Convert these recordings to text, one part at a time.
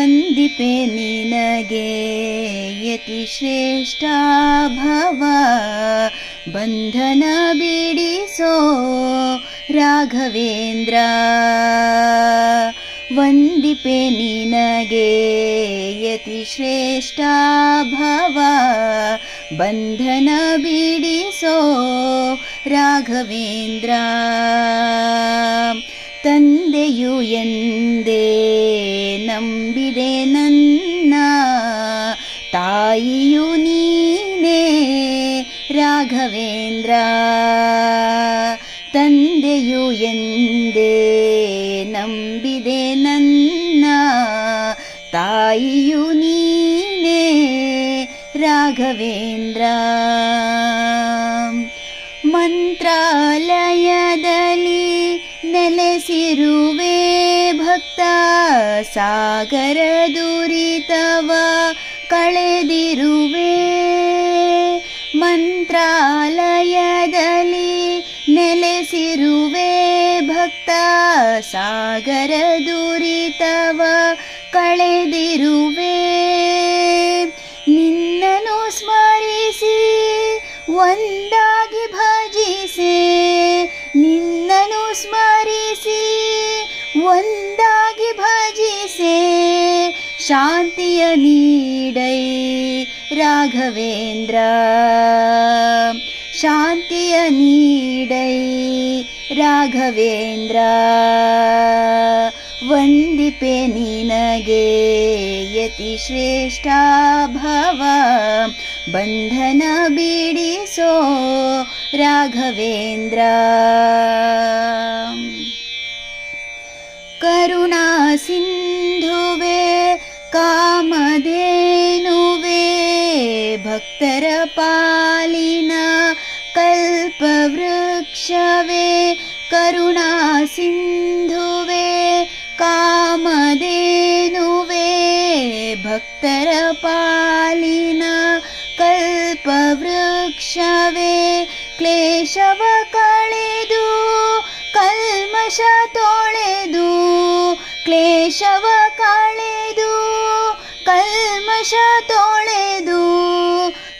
ವಂದಿಪೆ ನಿನಗೆ ಯತಿ ಶ್ರೇಷ್ಠ ಭವ ಬಂಧನ ಬಿಡಿಸೋ ರಾಘವೇಂದ್ರ ವಂದಿಪೆ ನಿನಗೆ ಯತಿ ಶ್ರೇಷ್ಠ ಭವ ಬಂಧನ ಬಿಡಿಸೋ ರಾಘವೇಂದ್ರ ತಂದೆಯು ಎಂದೇ ತಾಯಿಯು ನೀನೇ ರಾಘವೇಂದ್ರ. ತಂದೆಯು ಎಂದೇ ನಂಬಿದೆ ನನ್ನ. ತಾಯಿಯು ನೀನೇ ರಾಘವೇಂದ್ರ. ಮಂತ್ರಾಲಯದಲ್ಲಿ ನೆಲೆಸಿರುವೆ ಭಕ್ತ ಸಾಗರ ದುರಿತವ ಕಳೆದಿರುವೆ. ಮಂತ್ರಾಲಯದಲ್ಲಿ ನೆಲೆಸಿರುವೆ. ಭಕ್ತ ಸಾಗರ ದುರಿತವ ಕಳೆದಿರುವೆ. ನಿನ್ನನು ಸ್ಮರಿಸಿ ಒಂದಾಗಿ ಭಜಿಸೆ. ನಿನ್ನನು ಸ್ಮರಿಸಿ ಒಂದು शान्तिय नीडै राघवेन्द्र। शान्तिय नीडै राघवेन्द्र। वन्दिपे निनगे यति श्रेष्ठा भव। बन्धन बीडिसो राघवेन्द्र। करुणा सिंह भक्तरपालिना कल्पवृक्षवे करुणासिन्धुवे कामधेनुवे भक्तरपालिना कल्पवृक्षवे क्लेशव कळेदु कल्मशतोळे दू क्लेशव कळे दू कल्मशतोळे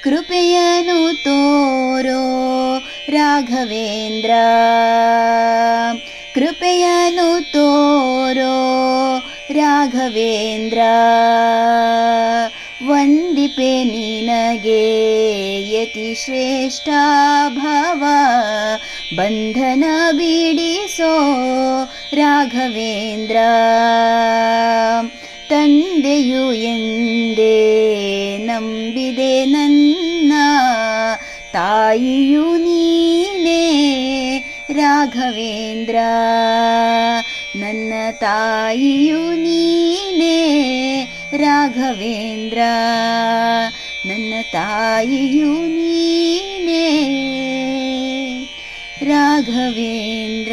ಕಳೆದು ಕಲ್ಮಶ ತೊಳೆದು ಕೃಪೆಯನು ತೋರೋ ರಾಘವೇಂದ್ರ ಕೃಪೆಯನು ತೋರೋ ರಾಘವೇಂದ್ರ ವಂದಿಪೆ ನಿನಗೆ ಯತಿ ಶ್ರೇಷ್ಠ ಭವ ಬಂಧನ ಬಿಡಿಸೋ ರಾಘವೇಂದ್ರ ತಂದೆಯು ಎಂದೇ ನಂಬಿದೆ ನನ್ನ ತಾಯಿಯು ನೀನೇ ರಾಘವೇಂದ್ರ ನನ್ನ ತಾಯಿಯು ನೀನೇ ರಾಘವೇಂದ್ರ ನನ್ನ ತಾಯಿಯು ನೀನೇ ರಾಘವೇಂದ್ರ